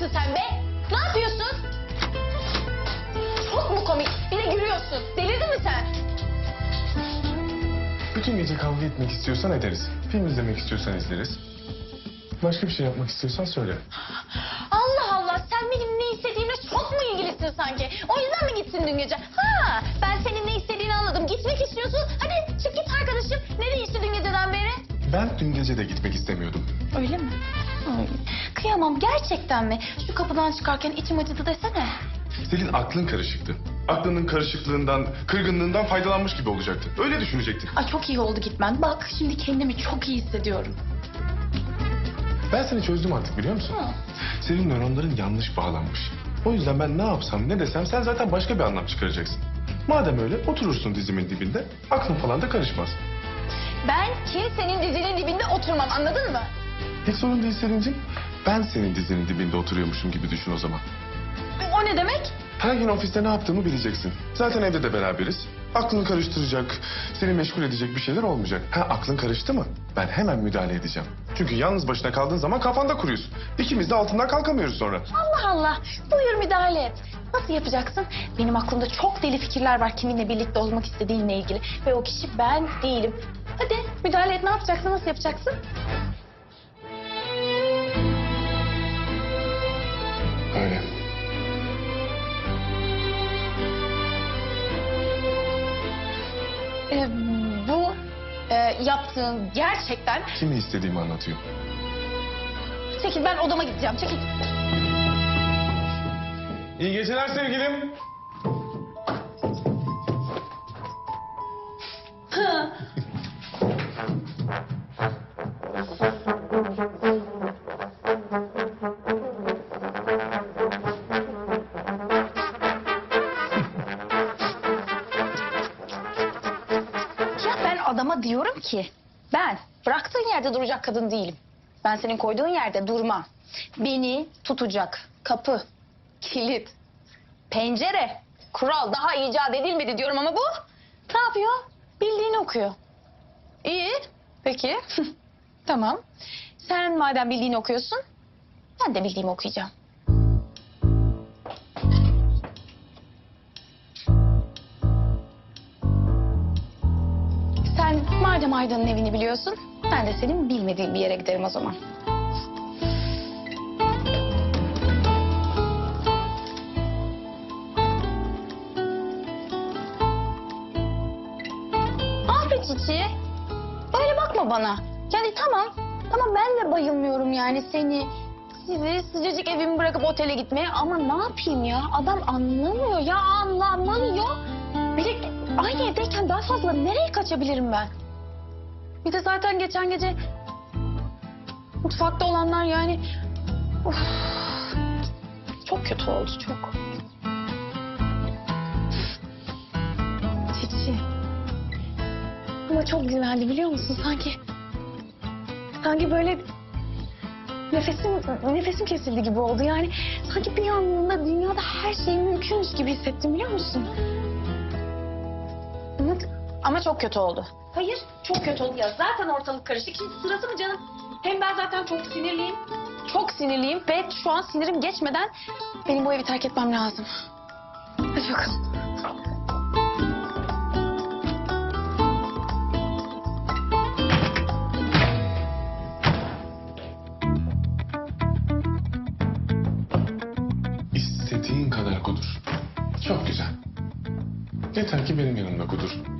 mısın sen be? Ne yapıyorsun? Çok mu komik? Bir de gülüyorsun. Delirdin mi sen? Bütün gece kavga etmek istiyorsan ederiz. Film izlemek istiyorsan izleriz. Başka bir şey yapmak istiyorsan söyle. Allah Allah sen benim ne istediğimle çok mu ilgilisin sanki? O yüzden mi gitsin dün gece? Ha ben senin ne istediğini anladım. Gitmek istiyorsun. Hadi çık git arkadaşım. Ne değişti dün geceden beri? Ben dün gece de gitmek istemiyordum. Öyle mi? Ay, kıyamam gerçekten mi? Şu kapıdan çıkarken içim acıdı desene. Senin aklın karışıktı. Aklının karışıklığından, kırgınlığından faydalanmış gibi olacaktı. Öyle düşünecektin. Ay çok iyi oldu gitmen. Bak şimdi kendimi çok iyi hissediyorum. Ben seni çözdüm artık biliyor musun? Hı. Senin nöronların yanlış bağlanmış. O yüzden ben ne yapsam ne desem sen zaten başka bir anlam çıkaracaksın. Madem öyle oturursun dizimin dibinde, aklın falan da karışmaz. Ben kimsenin dizinin dibinde oturmam anladın mı? Hiç sorun değil Selin'cim. Ben senin dizinin dibinde oturuyormuşum gibi düşün o zaman. O ne demek? Her gün ofiste ne yaptığımı bileceksin. Zaten evde de beraberiz. Aklını karıştıracak, seni meşgul edecek bir şeyler olmayacak. Ha aklın karıştı mı? Ben hemen müdahale edeceğim. Çünkü yalnız başına kaldığın zaman kafanda kuruyorsun. İkimiz de altından kalkamıyoruz sonra. Allah Allah. Buyur müdahale et. Nasıl yapacaksın? Benim aklımda çok deli fikirler var kiminle birlikte olmak istediğinle ilgili. Ve o kişi ben değilim. Hadi müdahale et. Ne yapacaksın? Nasıl yapacaksın? Ee, bu e, yaptığın gerçekten... Kimi istediğimi anlatıyor. Çekil ben odama gideceğim. Çekil. İyi geceler sevgilim. Ya diyorum ki ben bıraktığın yerde duracak kadın değilim. Ben senin koyduğun yerde durmam. Beni tutacak kapı, kilit, pencere, kural daha icat edilmedi diyorum ama bu ne yapıyor? Bildiğini okuyor. İyi, peki. tamam. Sen madem bildiğini okuyorsun, ben de bildiğimi okuyacağım. Madem Aydın'ın evini biliyorsun, ben de senin bilmediğin bir yere giderim o zaman. Abi Cici, öyle bakma bana. Yani tamam, tamam ben de bayılmıyorum yani seni, sizi sıcacık evimi bırakıp otele gitmeye ama ne yapayım ya? Adam anlamıyor ya, anlamıyor. Bir de aynı evdeyken daha fazla nereye kaçabilirim ben? Bir de zaten geçen gece mutfakta olanlar yani... Of, çok kötü oldu, çok. Çiçi. Ama çok güzeldi biliyor musun? Sanki... Sanki böyle... Nefesim, nefesim kesildi gibi oldu. Yani sanki bir anda dünyada her şey mümkünmüş gibi hissettim biliyor musun? Ama, ama çok kötü oldu. Hayır, çok kötü oldu ya. Zaten ortalık karışık. Şimdi sırası mı canım? Hem ben zaten çok sinirliyim. Çok sinirliyim ve şu an sinirim geçmeden benim bu evi terk etmem lazım. Hadi bakalım. İstediğin kadar kudur. Çok güzel. Yeter ki benim yanımda kudur.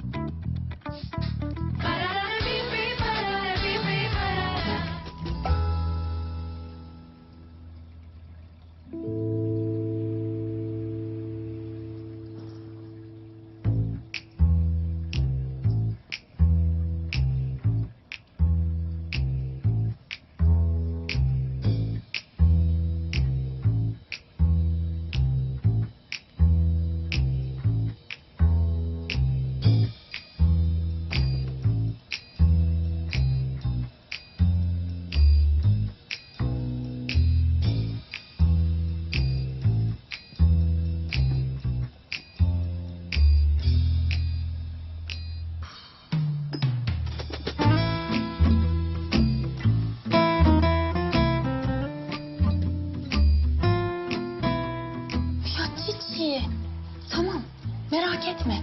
etme.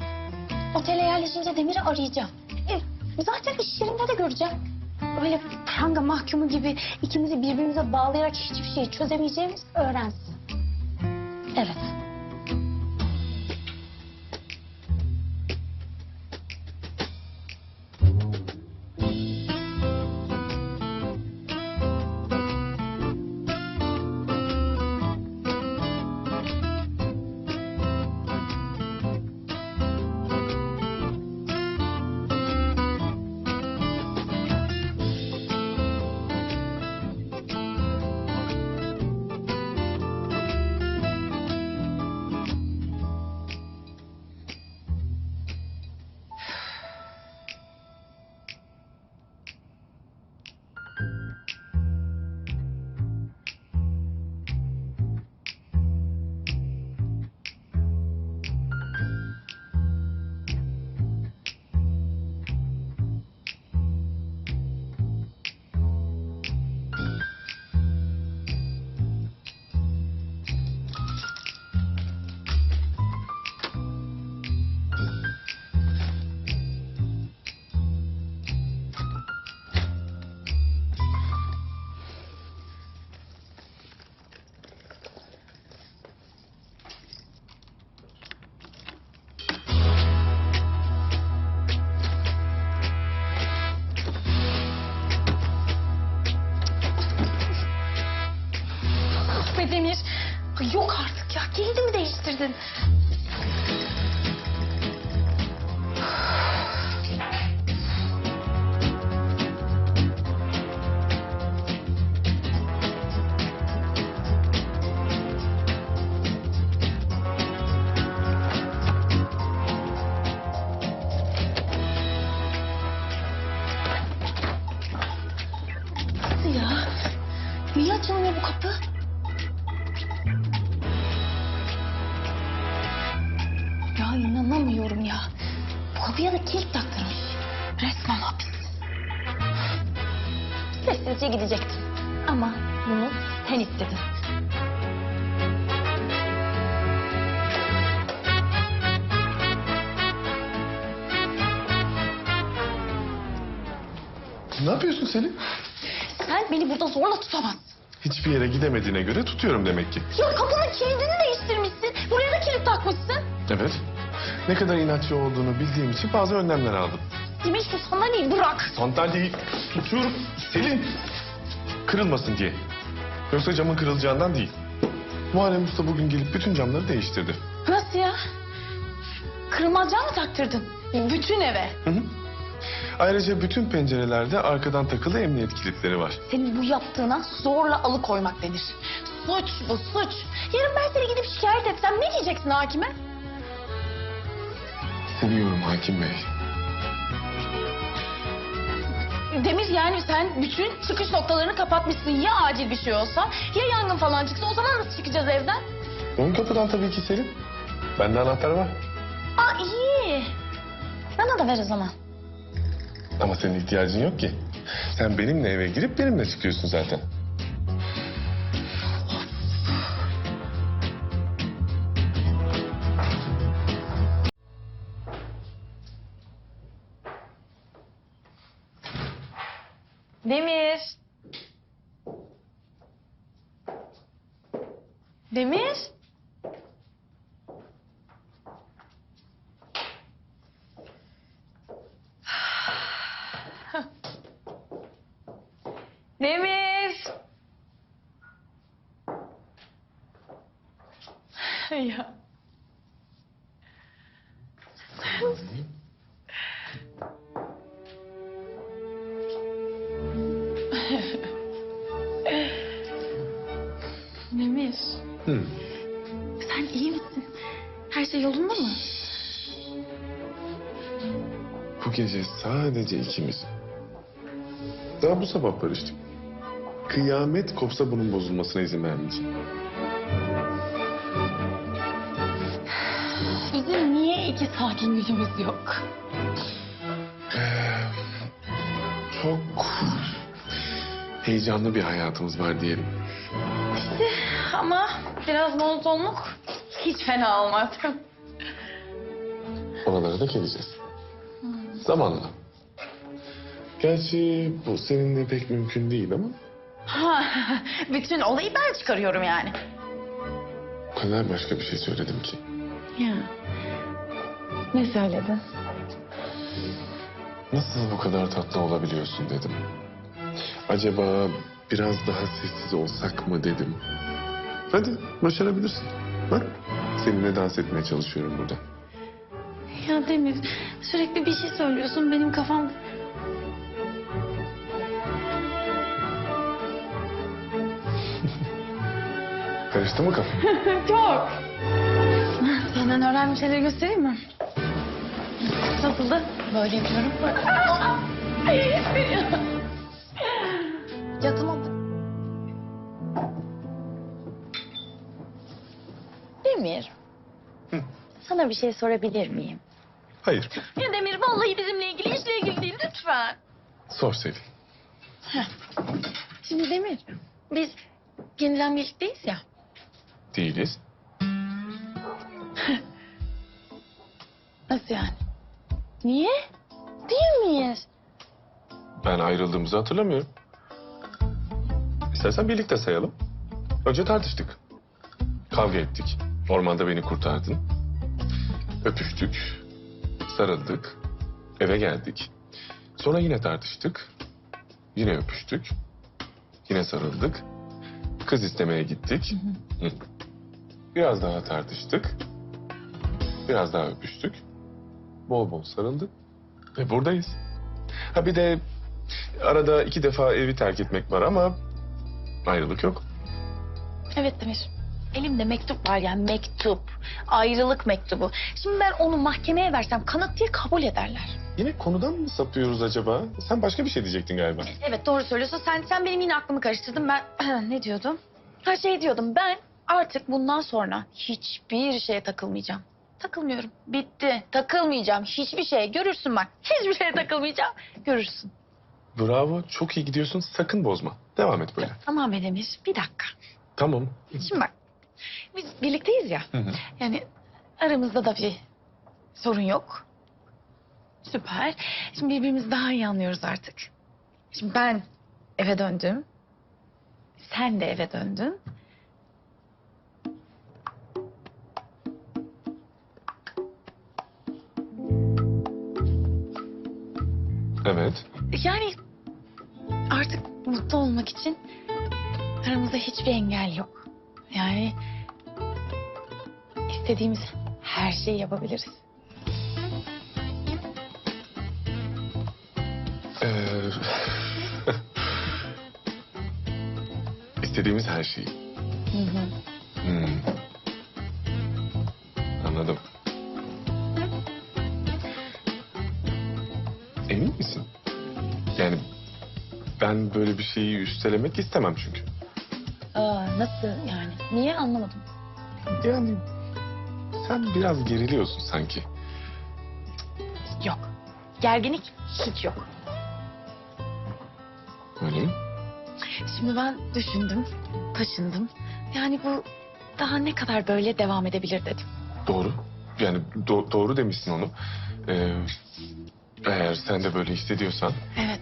Otele yerleşince Demir'i arayacağım. E, zaten iş yerinde de göreceğim. Öyle pranga mahkumu gibi ikimizi birbirimize bağlayarak hiçbir şeyi çözemeyeceğimiz öğrensin. Evet. Ay Yok artık ya. Kilidi mi değiştirdin? Nasıl ya? Niye açılmıyor bu kapı? Sessizce gidecektim. Ama bunu sen istedin. Ne yapıyorsun Selin? Sen beni burada zorla tutamazsın. Hiçbir yere gidemediğine göre tutuyorum demek ki. Ya kapının kilidini değiştirmişsin. Buraya da kilit takmışsın. Evet. Ne kadar inatçı olduğunu bildiğim için bazı önlemler aldım. Demir şu sandalyeyi bırak. Sandalyeyi tutuyorum Selin. Kırılmasın diye. Yoksa camın kırılacağından değil. Muharrem Usta bugün gelip bütün camları değiştirdi. Nasıl ya? Kırılmaz cam mı taktırdın? Bütün eve. Hı hı. Ayrıca bütün pencerelerde arkadan takılı emniyet kilitleri var. Senin bu yaptığına zorla alıkoymak denir. Suç bu suç. Yarın ben seni gidip şikayet etsem ne diyeceksin hakime? Seviyorum hakim bey. Demir yani sen bütün çıkış noktalarını kapatmışsın. Ya acil bir şey olsa ya yangın falan çıksa o zaman nasıl çıkacağız evden? Ön kapıdan tabii ki Selin. Bende anahtar var. Aa iyi. Bana da ver o zaman. Ama senin ihtiyacın yok ki. Sen benimle eve girip benimle çıkıyorsun zaten. Demir. Demir. Demir. ya. Gece sadece ikimiz. Daha bu sabah barıştık. Kıyamet kopsa bunun bozulmasına izin vermeyeceğim. Bizim niye iki sakin yüzümüz yok? Çok heyecanlı bir hayatımız var diyelim. Ama biraz monotonluk hiç fena olmaz. Oralara da geleceğiz. Zamanla. Gerçi bu seninle pek mümkün değil ama Ha, bütün olayı ben çıkarıyorum yani. o kadar başka bir şey söyledim ki. Ya. Ne söyledin? Nasıl bu kadar tatlı olabiliyorsun dedim. Acaba biraz daha sessiz olsak mı dedim. Hadi başarabilirsin. Bak seninle dans etmeye çalışıyorum burada. Ya Demir sürekli bir şey söylüyorsun benim kafam... Karıştı mı kafan? Çok. Senden öğrendiğim şeyleri göstereyim mi? Nasıldı? Böyle yapıyorum. ya tamam. Demir. Sana bir şey sorabilir miyim? Hayır. Ya Demir vallahi bizimle ilgili işle ilgili değil lütfen. Sor Selin. Şimdi Demir biz yeniden birlikteyiz ya. Değiliz. Nasıl yani? Niye? Değil miyiz? Ben ayrıldığımızı hatırlamıyorum. İstersen birlikte sayalım. Önce tartıştık. Kavga ettik. Ormanda beni kurtardın. Öpüştük. Sarıldık. Eve geldik. Sonra yine tartıştık. Yine öpüştük. Yine sarıldık. Kız istemeye gittik. Hı. Biraz daha tartıştık. Biraz daha öpüştük. Bol bol sarıldık. Ve buradayız. Ha bir de arada iki defa evi terk etmek var ama ayrılık yok. Evet Demir. Elimde mektup var yani mektup. Ayrılık mektubu. Şimdi ben onu mahkemeye versem kanıt diye kabul ederler. Yine konudan mı sapıyoruz acaba? Sen başka bir şey diyecektin galiba. Evet doğru söylüyorsun. Sen sen benim yine aklımı karıştırdın. Ben ne diyordum? Her şey diyordum. Ben artık bundan sonra hiçbir şeye takılmayacağım. Takılmıyorum. Bitti. Takılmayacağım. Hiçbir şeye. Görürsün bak. Hiçbir şeye takılmayacağım. Görürsün. Bravo, çok iyi gidiyorsun. Sakın bozma. Devam et böyle. Tamam be Demir. Bir dakika. Tamam. Şimdi bak. Biz birlikteyiz ya. Hı hı. Yani aramızda da bir sorun yok. Süper. Şimdi birbirimizi daha iyi anlıyoruz artık. Şimdi ben eve döndüm. Sen de eve döndün. Evet. Yani artık mutlu olmak için aramızda hiçbir engel yok. Yani istediğimiz her şeyi yapabiliriz. Ee, İstediğimiz her şeyi. Hı hı. Hmm. Anladım. Emin misin? Yani ben böyle bir şeyi üstelemek istemem çünkü. Nasıl yani? Niye anlamadım. Yani sen biraz geriliyorsun sanki. Yok. Gerginlik hiç yok. Öyle mi? Şimdi ben düşündüm, taşındım. Yani bu daha ne kadar böyle devam edebilir dedim. Doğru. Yani do- doğru demişsin onu. Ee, eğer sen de böyle hissediyorsan Evet.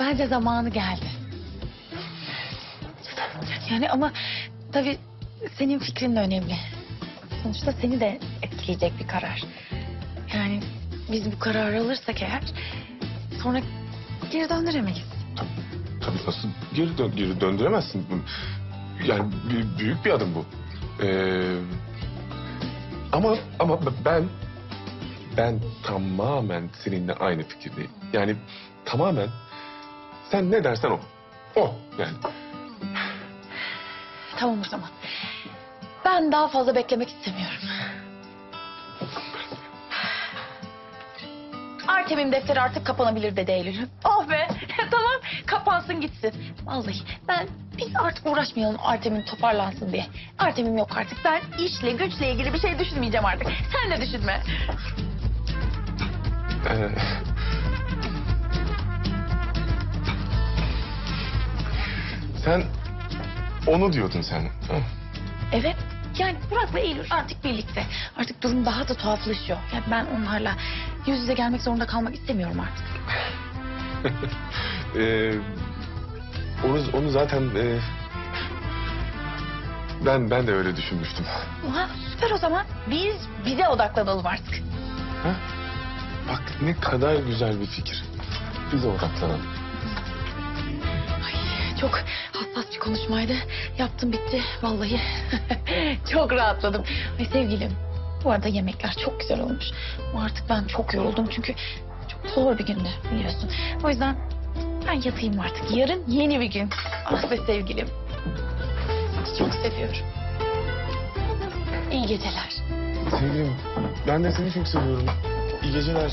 Bence zamanı geldi. Yani ama tabii senin fikrin de önemli. Sonuçta seni de etkileyecek bir karar. Yani biz bu kararı alırsak eğer sonra geri döndüremeyiz. tabii nasıl geri, dön- geri döndüremezsin. Yani büyük bir adım bu. Ee, ama ama ben ben tamamen seninle aynı fikirdeyim. Yani tamamen sen ne dersen o. O yani. Tamam o zaman. Ben daha fazla beklemek istemiyorum. Artemim defteri artık kapanabilir dedi Eylül. Oh be tamam kapansın gitsin. Vallahi ben biz artık uğraşmayalım Artemim toparlansın diye. Artemim yok artık. Ben işle güçle ilgili bir şey düşünmeyeceğim artık. Sen de düşünme. Ee, sen onu diyordun sen. Ha? Evet yani Burak ve Eylül artık birlikte. Artık durum daha da tuhaflaşıyor. Yani ben onlarla yüz yüze gelmek zorunda kalmak istemiyorum artık. Ee, onu, onu zaten e, ben ben de öyle düşünmüştüm. Oha süper o zaman. Biz bize odaklanalım artık. Ha? Bak ne kadar güzel bir fikir. Bize odaklanalım. Çok hassas bir konuşmaydı. Yaptım bitti vallahi. çok rahatladım. Ay sevgilim. Bu arada yemekler çok güzel olmuş. Artık ben çok yoruldum çünkü çok zor bir gündü biliyorsun. O yüzden ben yatayım artık. Yarın yeni bir gün. Ah be sevgilim. Çok seviyorum. İyi geceler. Sevgilim ben de seni çok seviyorum. İyi geceler.